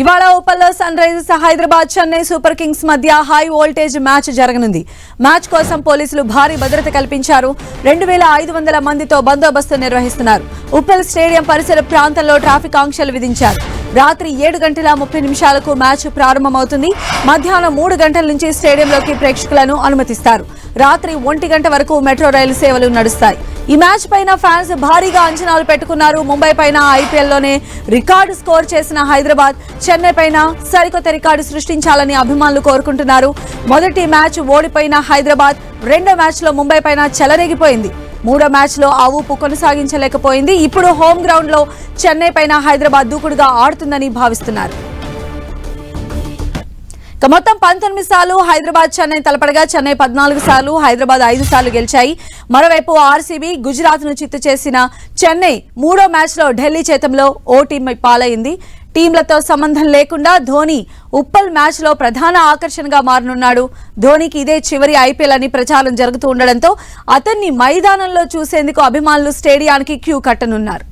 ఇవాళ ఓపెన్లో Sunrisers Hyderabad Chennai super kings మధ్య హై వోల్టేజ్ మ్యాచ్ జరగనుంది. మ్యాచ్ కోసం పోలీసులు భారీ భద్రత కల్పించారు. రెండు వేల ఐదు వందల మందితో బందోబస్తు నిర్వహిస్తున్నారు. ఉప్పల్ స్టేడియం పరిసర ప్రాంతంలో ట్రాఫిక్ ఆంక్షలు విధించారు. రాత్రి ఏడు గంటల ముప్పై నిమిషాలకు మ్యాచ్ ప్రారంభమవుతుంది. మధ్యాహ్నం మూడు గంటల నుంచి స్టేడియంలోకి ప్రేక్షకులను అనుమతిస్తారు. రాత్రి ఒంటి గంట వరకు మెట్రో రైలు సేవలు నడుస్తాయి. ఈ మ్యాచ్ పైన ఫ్యాన్స్ భారీగా అంచనాలు పెట్టుకున్నారు. ముంబై పైన ఐపీఎల్లోనే రికార్డు స్కోర్ చేసిన హైదరాబాద్ చెన్నై పైన సరికొత్త రికార్డు సృష్టించాలని అభిమానులు కోరుకుంటున్నారు. మొదటి మ్యాచ్ ఓడిపోయిన హైదరాబాద్ రెండో మ్యాచ్లో ముంబై పైన చెలరేగిపోయింది. మూడో మ్యాచ్లో ఆ ఊపు కొనసాగించలేకపోయింది. ఇప్పుడు హోమ్ గ్రౌండ్లో చెన్నై పైన హైదరాబాద్ దూకుడుగా ఆడుతుందని భావిస్తున్నారు. ఇక మొత్తం పంతొమ్మిది సార్లు హైదరాబాద్ చెన్నై తలపడగా చెన్నై పద్నాలుగు సార్లు హైదరాబాద్ ఐదు సార్లు గెలిచాయి. మరోవైపు ఆర్సీబీ గుజరాత్ను చిత్తు చేసిన చెన్నై మూడో మ్యాచ్లో ఢిల్లీ చేతంలో ఓ పాలైంది. టీంలతో సంబంధం లేకుండా ధోని ఉప్పల్ మ్యాచ్లో ప్రధాన ఆకర్షణగా మారనున్నాడు. ధోనికి ఇదే చివరి ఐపీఎల్ అని ప్రచారం జరుగుతూ ఉండడంతో అతన్ని మైదానంలో చూసేందుకు అభిమానులు స్టేడియానికి క్యూ కట్టనున్నారు.